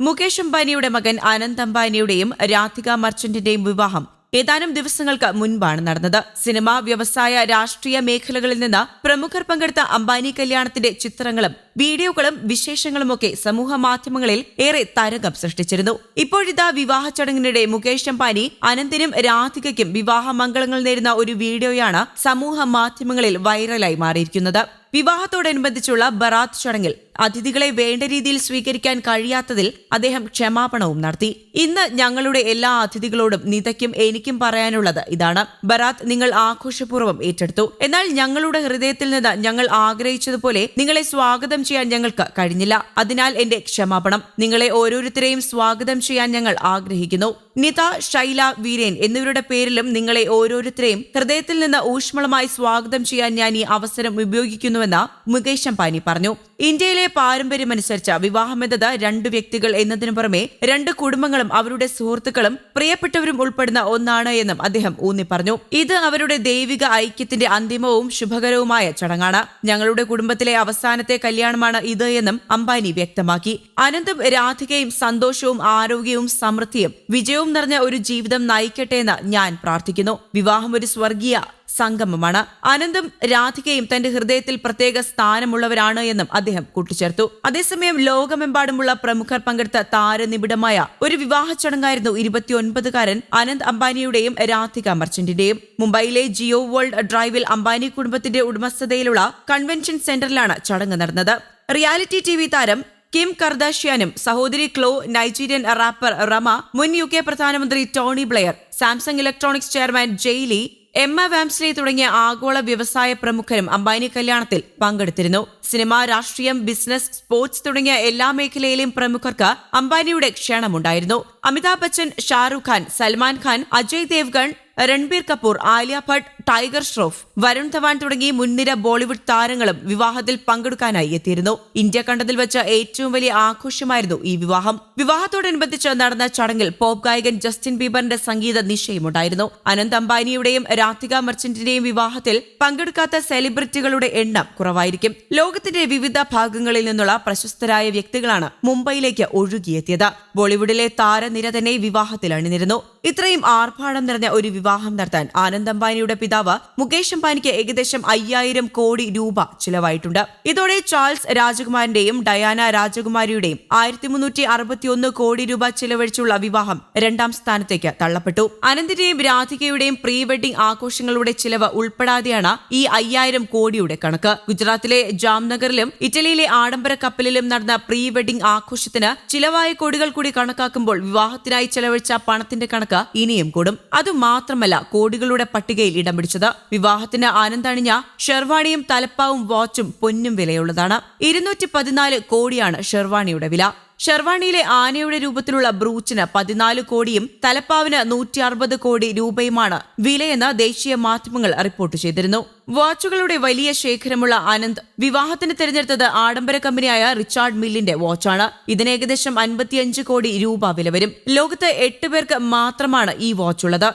മുകേഷ് അംബാനിയുടെ മകൻ അനന്ത് അംബാനിയുടെയും രാധിക മർച്ചന്റിന്റെയും വിവാഹം ഏതാനും ദിവസങ്ങൾക്ക് മുൻപാണ് നടന്നത്. സിനിമ വ്യവസായ രാഷ്ട്രീയ മേഖലകളിൽ നിന്ന് പ്രമുഖർ പങ്കെടുത്ത അംബാനി കല്യാണത്തിന്റെ ചിത്രങ്ങളും വീഡിയോകളും വിശേഷങ്ങളുമൊക്കെ സമൂഹ മാധ്യമങ്ങളിൽ ഏറെ തരംഗം സൃഷ്ടിച്ചിരുന്നു. ഇപ്പോഴിതാ വിവാഹ ചടങ്ങിനിടെ മുകേഷ് അംബാനി അനന്തിനും രാധികയ്ക്കും വിവാഹ മംഗളങ്ങൾ നേരുന്ന ഒരു വീഡിയോയാണ് സമൂഹ മാധ്യമങ്ങളിൽ വൈറലായി മാറിയിരിക്കുന്നത്. വിവാഹത്തോടനുബന്ധിച്ചുള്ള ബറാത്ത് ചടങ്ങിൽ അതിഥികളെ വേണ്ട രീതിയിൽ സ്വീകരിക്കാൻ കഴിയാത്തതിൽ അദ്ദേഹം ക്ഷമാപണവും നടത്തി. ഇന്ന് ഞങ്ങളുടെ എല്ലാ അതിഥികളോടും നിതയ്ക്കും എനിക്കും പറയാനുള്ളത് ഇതാണ്. ബറാത്ത് നിങ്ങൾ ആഘോഷപൂർവം ഏറ്റെടുത്തു. എന്നാൽ ഞങ്ങളുടെ ഹൃദയത്തിൽ നിന്ന് ഞങ്ങൾ ആഗ്രഹിച്ചതുപോലെ നിങ്ങളെ സ്വാഗതം ചെയ്യാൻ ഞങ്ങൾക്ക് കഴിഞ്ഞില്ല. അതിനാൽ എന്റെ ക്ഷമാപണം. നിങ്ങളെ ഓരോരുത്തരെയും സ്വാഗതം ചെയ്യാൻ ഞങ്ങൾ ആഗ്രഹിക്കുന്നു. നിത ശൈല വീരേൻ എന്നിവരുടെ പേരിലും നിങ്ങളെ ഓരോരുത്തരെയും ഹൃദയത്തിൽ നിന്ന് ഊഷ്മളമായി സ്വാഗതം ചെയ്യാൻ ഞാൻ ഈ അവസരം ഉപയോഗിക്കുന്നുവെന്ന് മുകേഷ് അംബാനി പറഞ്ഞു. ഇന്ത്യയിലെ പാരമ്പര്യമനുസരിച്ച് വിവാഹം എന്നത് രണ്ട് വ്യക്തികൾ എന്നതിനു പുറമെ രണ്ട് കുടുംബങ്ങളും അവരുടെ സുഹൃത്തുക്കളും പ്രിയപ്പെട്ടവരും ഉൾപ്പെടുന്ന ഒന്നാണ് എന്നും അദ്ദേഹം ഊന്നി പറഞ്ഞു. ഇത് അവരുടെ ദൈവിക ഐക്യത്തിന്റെ അന്തിമവും ശുഭകരവുമായ ചടങ്ങാണ്. ഞങ്ങളുടെ കുടുംബത്തിലെ അവസാനത്തെ കല്യാണമാണ് ഇത് എന്നും അംബാനി വ്യക്തമാക്കി. അനന്തും രാധികയും സന്തോഷവും ആരോഗ്യവും സമൃദ്ധിയും വിജയവും നിറഞ്ഞ ഒരു ജീവിതം നയിക്കട്ടെ എന്ന് ഞാൻ പ്രാർത്ഥിക്കുന്നു. വിവാഹം ഒരു സ്വർഗീയ സംഗമമാണ്. അനന്തും രാധികയും തന്റെ ഹൃദയത്തിൽ പ്രത്യേക സ്ഥാനമുള്ളവരാണ് എന്നും അദ്ദേഹം കൂട്ടിച്ചേർത്തു. അതേസമയം ലോകമെമ്പാടുമുള്ള പ്രമുഖർ പങ്കെടുത്ത താരനിബിഡമായ ഒരു വിവാഹ ചടങ്ങായിരുന്നു ഇരുപത്തിയൊൻപതുകാരൻ അനന്ത് അംബാനിയുടെയും രാധിക മർച്ചന്റിന്റെയും. മുംബൈയിലെ ജിയോ വേൾഡ് ഡ്രൈവിൽ അംബാനി കുടുംബത്തിന്റെ ഉടമസ്ഥതയിലുള്ള കൺവെൻഷൻ സെന്ററിലാണ് ചടങ്ങ് നടന്നത്. റിയാലിറ്റി ടി വി താരം കിം കർദാഷ്യാനും സഹോദരി ക്ലോ നൈജീരിയൻ റാപ്പർ റമ മുൻ യു കെ പ്രധാനമന്ത്രി Tony Blair Samsung electronics chairman Jay Lee Emma Walmsley തുടങ്ങിയ ആഗോള വ്യവസായ പ്രമുഖരും അംബാനി കല്യാണത്തിൽ പങ്കെടുത്തിരുന്നു. സിനിമ രാഷ്ട്രീയം ബിസിനസ് സ്പോർട്സ് തുടങ്ങിയ എല്ലാ മേഖലയിലെയും പ്രമുഖർക്ക് അംബാനിയുടെ ക്ഷണമുണ്ടായിരുന്നു. അമിതാഭ് ബച്ചൻ ഷാറുഖ് ഖാൻ സൽമാൻ ഖാൻ അജയ് ദേവ്ഗൺ രൺബീർ കപൂർ ആലിയ ഭട്ട് ടൈഗർ ഷ്രോഫ് വരുൺ ധവാൻ തുടങ്ങി മുൻനിര ബോളിവുഡ് താരങ്ങളും വിവാഹത്തിൽ പങ്കെടുക്കാനായി എത്തിയിരുന്നു. ഇന്ത്യ കണ്ടതിൽ വെച്ച ഏറ്റവും വലിയ ആഘോഷമായിരുന്നു ഈ വിവാഹം. വിവാഹത്തോടനുബന്ധിച്ച് നടന്ന ചടങ്ങിൽ പോപ്പ് ഗായകൻ ജസ്റ്റിൻ ബീബറിന്റെ സംഗീത നിശ്ചയമുണ്ടായിരുന്നു. അനന്ത് അംബാനിയുടെയും രാധിക മർച്ചന്റിന്റെയും വിവാഹത്തിൽ പങ്കെടുക്കാത്ത സെലിബ്രിറ്റികളുടെ എണ്ണം കുറവായിരിക്കും. ലോകത്തിന്റെ വിവിധ ഭാഗങ്ങളിൽ നിന്നുള്ള പ്രശസ്തരായ വ്യക്തികളാണ് മുംബൈയിലേക്ക് ഒഴുകിയെത്തിയത്. ബോളിവുഡിലെ താരനിര തന്നെ വിവാഹത്തിൽ അണിനിരുന്നു. ഇത്രയും ആർഭാടം നിറഞ്ഞ ഒരു വിവാഹം നടത്താൻ ആനന്ദ് അംബാനിയുടെ പിതാവ് മുകേഷ് അംബാനിക്ക് ഏകദേശം അയ്യായിരം കോടി രൂപ ചിലവായിട്ടുണ്ട്. ഇതോടെ ചാൾസ് രാജകുമാരന്റെയും ഡയാന രാജകുമാരിയുടെയും ആയിരത്തി മുന്നൂറ്റി അറുപത്തിയൊന്ന് കോടി രൂപ ചിലവഴിച്ചുള്ള വിവാഹം രണ്ടാം സ്ഥാനത്തേക്ക് തള്ളപ്പെട്ടു. അനന്തിന്റെയും രാധികയുടെയും പ്രീ വെഡിംഗ് ആഘോഷങ്ങളുടെ ചിലവ് ഉൾപ്പെടാതെയാണ് ഈ അയ്യായിരം കോടിയുടെ കണക്ക്. ഗുജറാത്തിലെ ജാംനഗറിലും ഇറ്റലിയിലെ ആഡംബര കപ്പലിലും നടന്ന പ്രീ വെഡിംഗ് ആഘോഷത്തിന് ചിലവായ കോടികൾ കൂടി കണക്കാക്കുമ്പോൾ വിവാഹത്തിനായി ചെലവഴിച്ച പണത്തിന്റെ കണക്ക് ഇനിയും കൂടും. അതുമാത്രമല്ല കോടികളുടെ പട്ടികയിൽ ഇടം പിടിച്ചത് വിവാഹത്തിന് ആനന്ദണിഞ്ഞ ഷെർവാണിയും തലപ്പാവും വാച്ചും പൊന്നും വിലയുള്ളതാണ്. ഇരുന്നൂറ്റി പതിനാല് കോടിയാണ് ഷെർവാണിയുടെ വില. ഷെർവാണിയിലെ ആനയുടെ രൂപത്തിലുള്ള ബ്രൂച്ചിന് പതിനാല് കോടിയും തലപ്പാവിന് നൂറ്റി അറുപത് കോടി രൂപയുമാണ് വിലയെന്ന് ദേശീയ മാധ്യമങ്ങൾ റിപ്പോർട്ട് ചെയ്തിരുന്നു. വാച്ചുകളുടെ വലിയ ശേഖരമുള്ള ആനന്ദ് വിവാഹത്തിന് തിരഞ്ഞെടുത്തത് ആഡംബര കമ്പനിയായ റിച്ചാർഡ് മില്ലിന്റെ വാച്ചാണ്. ഇതിന് ഏകദേശം അൻപത്തിയഞ്ച് കോടി രൂപ വില വരും. ലോകത്ത് എട്ട് പേർക്ക് മാത്രമാണ് ഈ വാച്ചുള്ളത്.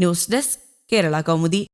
News desk Kerala Kaumudi.